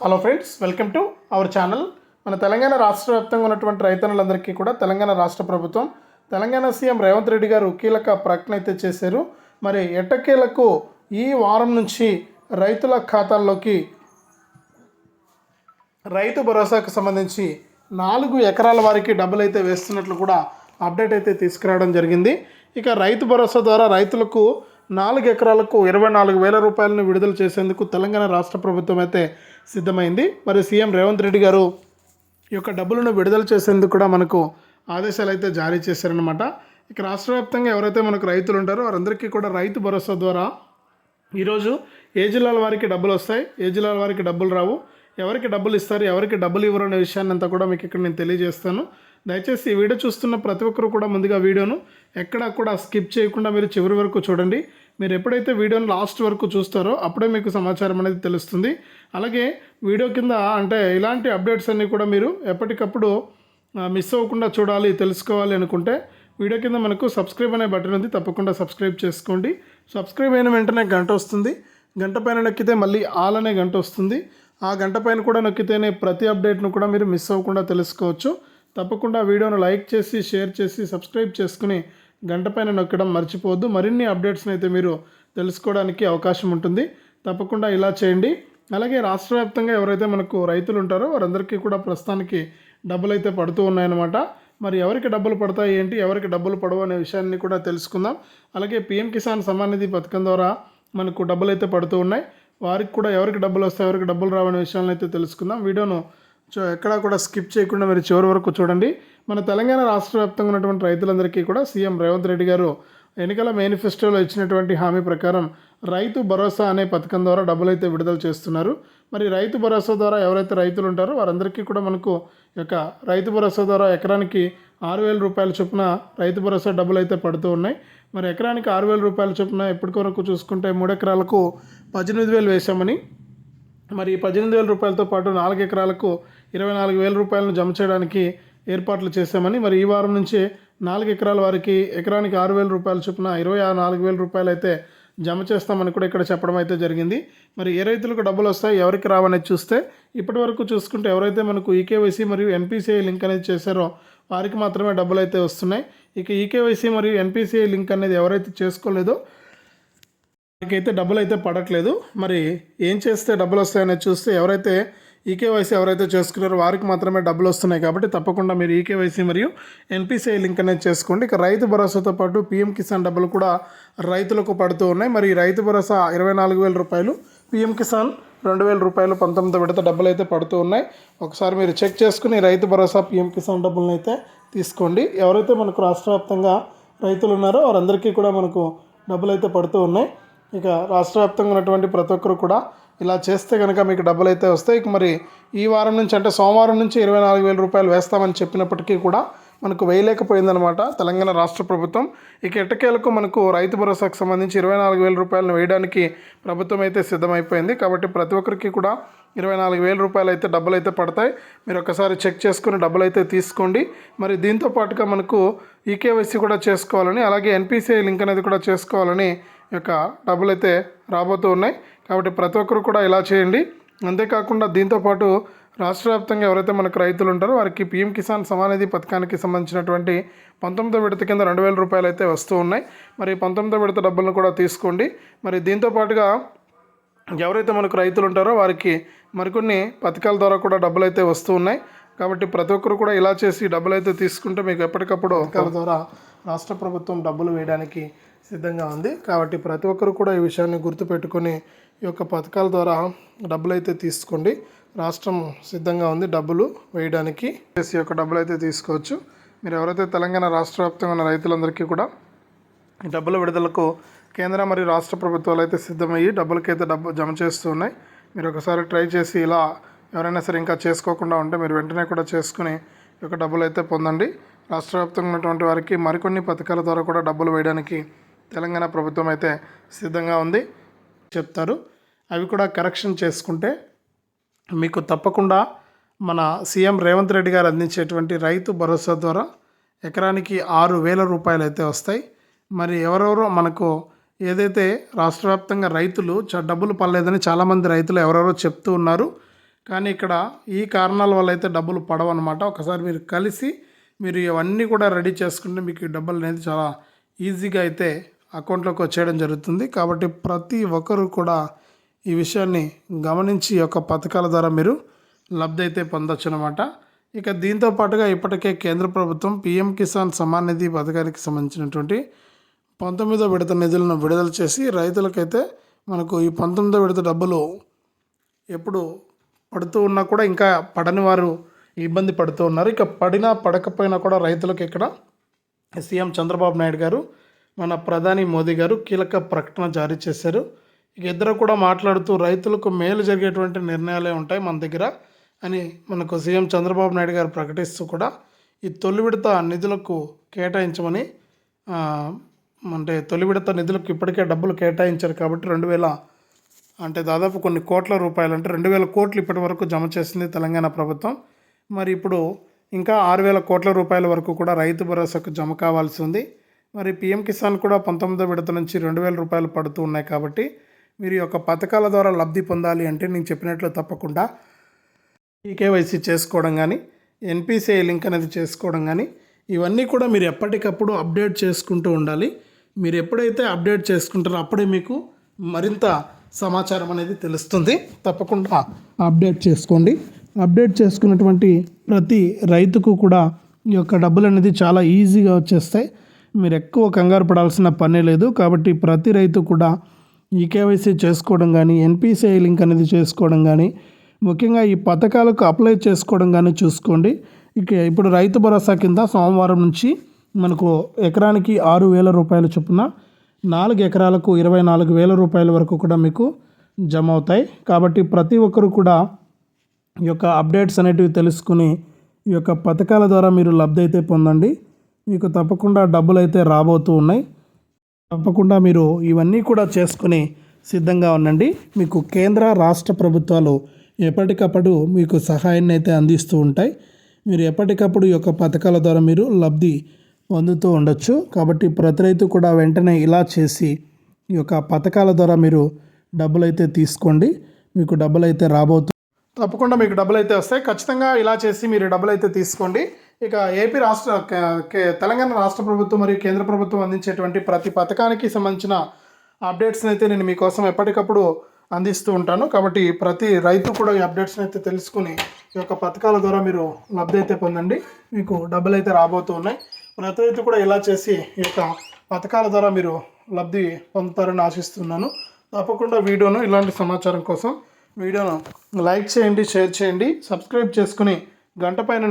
Hello friends welcome to our channel మన తెలంగాణ రాష్ట్ర వ్యాప్తంగా ఉన్నటువంటి రైతన్నులందరికీ కూడా తెలంగాణ రాష్ట్ర ప్రభుత్వం తెలంగాణ సీఎం రేవంత్ రెడ్డి గారు కీలక ప్రకటన అయితే చేశారు. మరి ఎట్టకేలకు ఈ వారం నుంచి రైతుల ఖాతాల్లోకి రైతు భరోసాకు సంబంధించి నాలుగు ఎకరాల వారికి డబ్బులు అయితే వేస్తున్నట్లు కూడా అప్డేట్ అయితే తీసుకురావడం జరిగింది. ఇక రైతు భరోసా ద్వారా రైతులకు నాలుగు ఎకరాలకు ఇరవై నాలుగు వేల రూపాయలను విడుదల చేసేందుకు తెలంగాణ రాష్ట్ర ప్రభుత్వం అయితే సిద్ధమైంది. మరి సీఎం రేవంత్ రెడ్డి గారు ఈ యొక్క డబ్బులను విడుదల చేసేందుకు కూడా మనకు ఆదేశాలు అయితే జారీ చేశారనమాట ఇక రాష్ట్ర వ్యాప్తంగా ఎవరైతే మనకు రైతులు ఉంటారో వారందరికీ కూడా రైతు భరోసా ద్వారా ఈరోజు ఏ జిల్లాల వారికి డబ్బులు వస్తాయి ఏ జిల్లాల వారికి డబ్బులు రావు ఎవరికి డబ్బులు ఇస్తారు ఎవరికి డబ్బులు ఇవ్వరు అనే విషయాన్ని అంతా కూడా మీకు ఇక్కడ నేను తెలియజేస్తాను. దయచేసి ఈ వీడియో చూస్తున్న ప్రతి ఒక్కరు కూడా ముందుగా వీడియోను ఎక్కడా కూడా స్కిప్ చేయకుండా మీరు చివరి వరకు చూడండి. మీరు ఎప్పుడైతే వీడియోని లాస్ట్ వరకు చూస్తారో అప్పుడే మీకు సమాచారం అనేది తెలుస్తుంది. అలాగే వీడియో కింద అంటే ఇలాంటి అప్డేట్స్ అన్నీ కూడా మీరు ఎప్పటికప్పుడు మిస్ అవ్వకుండా చూడాలి తెలుసుకోవాలి అనుకుంటే వీడియో కింద మనకు సబ్స్క్రైబ్ అనే బటన్ ఉంది. తప్పకుండా సబ్స్క్రైబ్ చేసుకోండి. సబ్స్క్రైబ్ అయిన వెంటనే గంట వస్తుంది. గంట పైన నొక్కితే మళ్ళీ ఆల్ అనే గంట వస్తుంది. ఆ గంట పైన కూడా నొక్కితేనే ప్రతి అప్డేట్ను కూడా మీరు మిస్ అవ్వకుండా తెలుసుకోవచ్చు. తప్పకుండా వీడియోను లైక్ చేసి షేర్ చేసి సబ్స్క్రైబ్ చేసుకుని గంట పైన నొక్కడం మర్చిపోవద్దు. మరిన్ని అప్డేట్స్ని అయితే మీరు తెలుసుకోవడానికి అవకాశం ఉంటుంది. తప్పకుండా ఇలా చేయండి. అలాగే రాష్ట్ర వ్యాప్తంగా ఎవరైతే మనకు రైతులు ఉంటారో వారందరికీ కూడా ప్రస్తుతానికి డబ్బులు అయితే పడుతూ ఉన్నాయన్నమాట. మరి ఎవరికి డబ్బులు పడతాయి ఏంటి ఎవరికి డబ్బులు పడవు అనే విషయాన్ని కూడా తెలుసుకుందాం. అలాగే పిఎం కిసాన్ సమ్మాన్ నిధి పథకం ద్వారా మనకు డబ్బులు అయితే పడుతూ ఉన్నాయి. వారికి కూడా ఎవరికి డబ్బులు వస్తాయి ఎవరికి డబ్బులు రావనే విషయాలను అయితే తెలుసుకుందాం. వీడియోను ఎక్కడా కూడా స్కిప్ చేయకుండా మీరు చివరి వరకు చూడండి. మన తెలంగాణ రాష్ట్ర వ్యాప్తంగా ఉన్నటువంటి రైతులందరికీ కూడా సీఎం రేవంత్ రెడ్డి గారు ఎన్నికల మేనిఫెస్టోలో ఇచ్చినటువంటి హామీ ప్రకారం రైతు భరోసా అనే పథకం ద్వారా డబ్బులు అయితే విడుదల చేస్తున్నారు. మరి రైతు భరోసా ద్వారా ఎవరైతే రైతులు ఉంటారో వారందరికీ కూడా మనకు యొక్క రైతు భరోసా ద్వారా ఎకరానికి ఆరు వేల రూపాయల చొప్పున రైతు భరోసా డబ్బులు అయితే పడుతూ ఉన్నాయి. మరి ఎకరానికి ఆరు వేల రూపాయల చొప్పున ఎప్పటి వరకు చూసుకుంటే మూడు ఎకరాలకు పద్దెనిమిది వేలు వేశామని మరి ఈ పద్దెనిమిది వేల రూపాయలతో పాటు నాలుగు ఎకరాలకు ఇరవై నాలుగు వేల రూపాయలను జమ చేయడానికి ఏర్పాట్లు చేశామని మరి ఈ వారం నుంచి నాలుగు ఎకరాల వారికి ఎకరానికి ఆరు వేల రూపాయలు చొప్పున ఇరవై ఆరు నాలుగు వేల రూపాయలు అయితే జమ చేస్తామని కూడా ఇక్కడ చెప్పడం అయితే జరిగింది. మరి ఏ రైతులకు డబ్బులు వస్తాయి ఎవరికి రావనేది చూస్తే ఇప్పటి వరకు చూసుకుంటే ఎవరైతే మనకు ఈకేవైసీ మరియు ఎన్పిసిఐ లింక్ అనేది చేశారో వారికి మాత్రమే డబ్బులు అయితే వస్తున్నాయి. ఇక ఈకేవైసీ మరియు ఎన్పిసిఐ లింక్ అనేది ఎవరైతే చేసుకోలేదో వారికైతే డబ్బులు అయితే పడట్లేదు. మరి ఏం చేస్తే డబ్బులు వస్తాయనేది చూస్తే ఎవరైతే ఈకేవైసీ ఎవరైతే చేసుకున్నారో వారికి మాత్రమే డబ్బులు వస్తున్నాయి కాబట్టి తప్పకుండా మీరు ఈకేవైసీ మరియు ఎన్పిసిఐ లింక్ అనేది చేసుకోండి. ఇక రైతు భరోసాతో పాటు పీఎం కిసాన్ డబ్బులు కూడా రైతులకు పడుతూ ఉన్నాయి. మరి రైతు భరోసా ఇరవై నాలుగు వేల రూపాయలు పీఎం కిసాన్ రెండు వేల రూపాయలు పంతొమ్మిది విడత డబ్బులు అయితే పడుతూ ఉన్నాయి. ఒకసారి మీరు చెక్ చేసుకుని రైతు భరోసా పీఎం కిసాన్ డబ్బులను అయితే తీసుకోండి. ఎవరైతే మనకు రాష్ట్ర వ్యాప్తంగా రైతులు ఉన్నారో వారందరికీ కూడా మనకు డబ్బులు అయితే పడుతూ ఉన్నాయి. ఇక రాష్ట్ర వ్యాప్తంగా ఉన్నటువంటి ప్రతి ఒక్కరు కూడా ఇలా చేస్తే కనుక మీకు డబ్బులు అయితే వస్తాయి. ఇక మరి ఈ వారం నుంచి అంటే సోమవారం నుంచి ఇరవై నాలుగు వేల రూపాయలు వేస్తామని చెప్పినప్పటికీ కూడా మనకు వేయలేకపోయిందనమాట తెలంగాణ రాష్ట్ర ప్రభుత్వం. ఇక ఎట్టకేలకు మనకు రైతు భరోసాకు సంబంధించి ఇరవై నాలుగు వేల రూపాయలను వేయడానికి ప్రభుత్వం అయితే సిద్ధమైపోయింది. కాబట్టి ప్రతి ఒక్కరికి కూడా ఇరవై నాలుగు వేల రూపాయలు అయితే డబ్బులు అయితే పడతాయి. మీరు ఒకసారి చెక్ చేసుకుని డబ్బులు అయితే తీసుకోండి. మరి దీంతో పాటుగా మనకు ఈకేవైసీ కూడా చేసుకోవాలని అలాగే ఎన్పిసిఐ లింక్ అనేది కూడా చేసుకోవాలని యొక్క డబ్బులు అయితే రాబోతూ ఉన్నాయి. కాబట్టి ప్రతి ఒక్కరు కూడా ఇలా చేయండి. అంతేకాకుండా దీంతోపాటు రాష్ట్ర వ్యాప్తంగా ఎవరైతే మనకు రైతులు ఉంటారో వారికి పీఎం కిసాన్ సమానిధి పథకానికి సంబంధించినటువంటి పంతొమ్మిదో విడత కింద రెండు వేల రూపాయలు అయితే వస్తూ ఉన్నాయి. మరి పంతొమ్మిదో విడత డబ్బులను కూడా తీసుకోండి. మరి దీంతో పాటుగా ఎవరైతే మనకు రైతులు ఉంటారో వారికి మరికొన్ని పథకాల ద్వారా కూడా డబ్బులు అయితే వస్తూ ఉన్నాయి. కాబట్టి ప్రతి ఒక్కరు కూడా ఇలా చేసి డబ్బులు అయితే తీసుకుంటే మీకు ఎప్పటికప్పుడు ద్వారా రాష్ట్ర ప్రభుత్వం డబ్బులు వేయడానికి సిద్ధంగా ఉంది. కాబట్టి ప్రతి ఒక్కరు కూడా ఈ విషయాన్ని గుర్తుపెట్టుకొని ఈ యొక్క పథకాల ద్వారా డబ్బులు అయితే తీసుకోండి. రాష్ట్రం సిద్ధంగా ఉంది. డబ్బులు వేయడానికి చేసి యొక్క డబ్బులు అయితే తీసుకోవచ్చు. మీరు ఎవరైతే తెలంగాణ రాష్ట్ర వ్యాప్తంగా ఉన్న రైతులందరికీ కూడా ఈ డబ్బుల విడుదలకు కేంద్ర మరియు రాష్ట్ర ప్రభుత్వాలు అయితే సిద్ధమయ్యి డబ్బులకైతే డబ్బు జమ చేస్తూ ఉన్నాయి. మీరు ఒకసారి ట్రై చేసి ఇలా ఎవరైనా సరే ఇంకా చేసుకోకుండా ఉంటే మీరు వెంటనే కూడా చేసుకుని ఈ యొక్క డబ్బులు అయితే పొందండి. రాష్ట్ర వ్యాప్తంగా ఉన్నటువంటి వారికి మరికొన్ని పథకాల ద్వారా కూడా డబ్బులు వేయడానికి తెలంగాణ ప్రభుత్వం అయితే సిద్ధంగా ఉంది చెప్తారు. అవి కూడా కరెక్షన్ చేసుకుంటే మీకు తప్పకుండా మన సీఎం రేవంత్ రెడ్డి గారు అందించేటువంటి రైతు భరోసా ద్వారా ఎకరానికి ఆరు వేల రూపాయలు అయితే వస్తాయి. మరి ఎవరెవరో మనకు ఏదైతే రాష్ట్ర వ్యాప్తంగా రైతులు డబ్బులు పడలేదని చాలామంది రైతులు ఎవరెవరో చెప్తూ ఉన్నారు. కానీ ఇక్కడ ఈ కారణాల వల్ల అయితే డబ్బులు పడవన్నమాట. ఒకసారి మీరు కలిసి మీరు ఇవన్నీ కూడా రెడీ చేసుకుంటే మీకు ఈ డబ్బులు అనేది చాలా ఈజీగా అయితే అకౌంట్లోకి వచ్చేయడం జరుగుతుంది. కాబట్టి ప్రతి ఒక్కరూ కూడా ఈ విషయాన్ని గమనించి ఒక యొక్క పథకాల ద్వారా మీరు లబ్ధి అయితే పొందొచ్చు అనమాట ఇక దీంతో పాటుగా ఇప్పటికే కేంద్ర ప్రభుత్వం పిఎం కిసాన్ సమాన్ నిధి పథకానికి సంబంధించినటువంటి పంతొమ్మిదో విడత నిధులను విడుదల చేసి రైతులకైతే మనకు ఈ పంతొమ్మిదో విడత డబ్బులు ఎప్పుడు పడుతూ ఉన్నా కూడా ఇంకా పడని వారు ఇబ్బంది పడుతూ ఉన్నారు. ఇక పడినా పడకపోయినా కూడా రైతులకు ఇక్కడ సీఎం చంద్రబాబు నాయుడు గారు మన ప్రధాని మోదీ గారు కీలక ప్రకటన జారీ చేశారు. ఇక ఇద్దరు కూడా మాట్లాడుతూ రైతులకు మేలు జరిగేటువంటి నిర్ణయాలే ఉంటాయి మన దగ్గర అని మనకు సీఎం చంద్రబాబు నాయుడు గారు ప్రకటిస్తూ కూడా ఈ తొలి విడత నిధులకు కేటాయించమని అంటే తొలి విడత నిధులకు ఇప్పటికే డబ్బులు కేటాయించారు కాబట్టి రెండు వేల అంటే దాదాపు కొన్ని కోట్ల రూపాయలు అంటే రెండు వేల కోట్లు ఇప్పటి వరకు జమ చేసింది తెలంగాణ ప్రభుత్వం. మరి ఇప్పుడు ఇంకా ఆరు వేల కోట్ల రూపాయల వరకు కూడా రైతు భరోసాకు జమ కావాల్సి ఉంది. మరి పిఎం కిసాన్ కూడా పంతొమ్మిదో విడత నుంచి రెండు వేల రూపాయలు పడుతూ ఉన్నాయి కాబట్టి మీరు ఈ యొక్క పథకాల ద్వారా లబ్ధి పొందాలి అంటే నేను చెప్పినట్లు తప్పకుండా ఈకేవైసీ చేసుకోవడం కానీ ఎన్పిసిఐ లింక్ అనేది చేసుకోవడం కానీ ఇవన్నీ కూడా మీరు ఎప్పటికప్పుడు అప్డేట్ చేసుకుంటూ ఉండాలి. మీరు ఎప్పుడైతే అప్డేట్ చేసుకుంటారో అప్పుడే మీకు మరింత సమాచారం అనేది తెలుస్తుంది. తప్పకుండా అప్డేట్ చేసుకోండి. అప్డేట్ చేసుకున్నటువంటి ప్రతి రైతుకు కూడా ఈ యొక్క డబ్బులు అనేది చాలా ఈజీగా వచ్చేస్తాయి. మీరు ఎక్కువ కంగారు పడాల్సిన పనే లేదు. కాబట్టి ప్రతి రైతు కూడా ఈ కేవైసీ చేసుకోవడం కానీ ఎన్పిసిఐ లింక్ అనేది చేసుకోవడం కానీ ముఖ్యంగా ఈ పథకాలకు అప్లై చేసుకోవడం కానీ చూసుకోండి. ఇక ఇప్పుడు రైతు భరోసా కింద సోమవారం నుంచి మనకు ఎకరానికి ఆరు వేల రూపాయల చొప్పున నాలుగు ఎకరాలకు ఇరవై నాలుగు వేల రూపాయల వరకు కూడా మీకు జమ అవుతాయి. కాబట్టి ప్రతి ఒక్కరు కూడా ఈ యొక్క అప్డేట్స్ అనేటివి తెలుసుకుని ఈ యొక్క పథకాల ద్వారా మీరు లబ్ధి అయితే పొందండి. మీకు తప్పకుండా డబ్బులు అయితే రాబోతూ ఉన్నాయి. తప్పకుండా మీరు ఇవన్నీ కూడా చేసుకుని సిద్ధంగా ఉండండి. మీకు కేంద్ర రాష్ట్ర ప్రభుత్వాలు ఎప్పటికప్పుడు మీకు సహాయాన్ని అయితే అందిస్తూ ఉంటాయి. మీరు ఎప్పటికప్పుడు ఈ యొక్క పథకాల ద్వారా మీరు లబ్ధి పొందుతూ ఉండొచ్చు. కాబట్టి ప్రతి రైతు కూడా వెంటనే ఇలా చేసి ఈ యొక్క పథకాల ద్వారా మీరు డబ్బులు అయితే తీసుకోండి. మీకు డబ్బులు అయితే రాబోతు తప్పకుండా మీకు డబ్బులు అయితే వస్తాయి. ఖచ్చితంగా ఇలా చేసి మీరు డబ్బులు అయితే తీసుకోండి. ఇక ఏపీ రాష్ట్ర తెలంగాణ రాష్ట్ర ప్రభుత్వం మరియు కేంద్ర ప్రభుత్వం అందించేటువంటి ప్రతి పథకానికి సంబంధించిన అప్డేట్స్ని అయితే నేను మీకోసం ఎప్పటికప్పుడు అందిస్తూ ఉంటాను. కాబట్టి ప్రతి రైతు కూడా ఈ అప్డేట్స్ని అయితే తెలుసుకుని ఈ యొక్క పథకాల ద్వారా మీరు లబ్ధి అయితే పొందండి. మీకు డబ్బులు అయితే రాబోతూ ఉన్నాయి. ప్రతి రైతు కూడా ఇలా చేసి ఈ యొక్క పథకాల ద్వారా మీరు లబ్ధి పొందుతారని ఆశిస్తున్నాను. తప్పకుండా వీడియోను ఇలాంటి సమాచారం కోసం వీడియోను లైక్ చేయండి షేర్ చేయండి సబ్స్క్రైబ్ చేసుకుని గంట పైన